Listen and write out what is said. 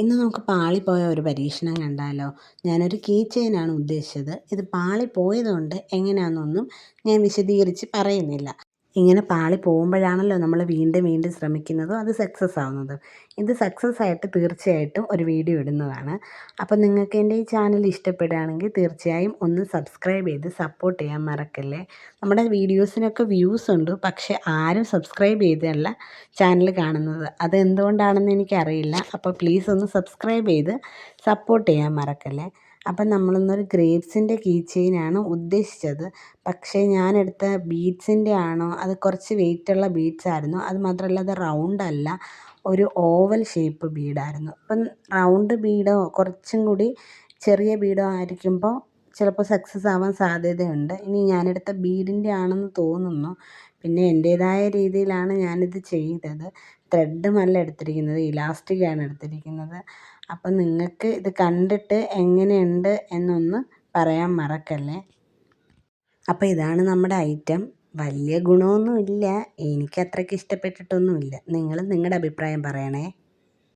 ഇന്ന് നമുക്ക് പാളിപ്പോയ ഒരു പരീക്ഷണം കണ്ടാലോ? ഞാനൊരു കീ ചെയിനാണ് ഉദ്ദേശിച്ചത്. ഇത് പാളിപ്പോയതുകൊണ്ട് എങ്ങനെയാണെന്നൊന്നും ഞാൻ വിശദീകരിച്ച് പറയുന്നില്ല. ഇങ്ങനെ പാളി പോകുമ്പോഴാണല്ലോ നമ്മൾ വീണ്ടും വീണ്ടും ശ്രമിക്കുന്നതും അത് സക്സസ് ആവുന്നത്. ഇത് സക്സസ് ആയിട്ട് തീർച്ചയായിട്ടും ഒരു വീഡിയോ ഇടുന്നതാണ്. അപ്പം നിങ്ങൾക്ക് എന്റെ ഈ ചാനൽ ഇഷ്ടപ്പെടുകയാണെങ്കിൽ തീർച്ചയായും ഒന്ന് സബ്സ്ക്രൈബ് ചെയ്ത് സപ്പോർട്ട് ചെയ്യാൻ മറക്കല്ലേ? നമ്മുടെ വീഡിയോസിനൊക്കെ വ്യൂസ് ഉണ്ട് പക്ഷേ ആരും സബ്സ്ക്രൈബ് ചെയ്തല്ല ചാനൽ കാണുന്നത്. അത് എന്തുകൊണ്ടാണെന്ന് എനിക്കറിയില്ല. അപ്പോൾ പ്ലീസ് ഒന്ന് സബ്സ്ക്രൈബ് ചെയ്ത് സപ്പോർട്ട് ചെയ്യാൻ മറക്കല്ലേ? അപ്പം നമ്മളിന്നൊരു ഗ്രേപ്സിന്റെ കീ ചെയിനാണ് ഉദ്ദേശിച്ചത്. പക്ഷേ ഞാനെടുത്ത ബീഡ്സിന്റെ ആണോ അത് കുറച്ച് വെയിറ്റുള്ള ബീഡ്സ് ആയിരുന്നു അത് മാത്രമല്ല അത് റൗണ്ട് അല്ല ഒരു ഓവൽ ഷേപ്പ് ബീഡായിരുന്നു. അപ്പം റൗണ്ട് ബീഡോ കുറച്ചും കൂടി ചെറിയ ബീഡോ ആയിരിക്കുമ്പോൾ ചിലപ്പോൾ സക്സസ് ആവാൻ സാധ്യതയുണ്ട്. ഇനി ഞാനെടുത്ത ബീഡിന്റെ ആണെന്ന് തോന്നുന്നു. പിന്നെ എന്റേതായ രീതിയിലാണ് ഞാനിത് ചെയ്തത്. ത്രെഡുമല്ല എടുത്തിരിക്കുന്നത് ഇലാസ്റ്റിക്കാണ് എടുത്തിരിക്കുന്നത്. അപ്പം നിങ്ങൾക്ക് ഇത് കണ്ടിട്ട് എങ്ങനെയുണ്ട് എന്നൊന്ന് പറയാൻ മറക്കല്ലേ? അപ്പോൾ ഇതാണ് നമ്മുടെ ഐറ്റം വലിയ ഗുണമൊന്നുമില്ല. എനിക്ക് അത്രയ്ക്ക് ഇഷ്ടപ്പെട്ടിട്ടൊന്നുമില്ല. നിങ്ങൾ നിങ്ങളുടെ അഭിപ്രായം പറയണേ.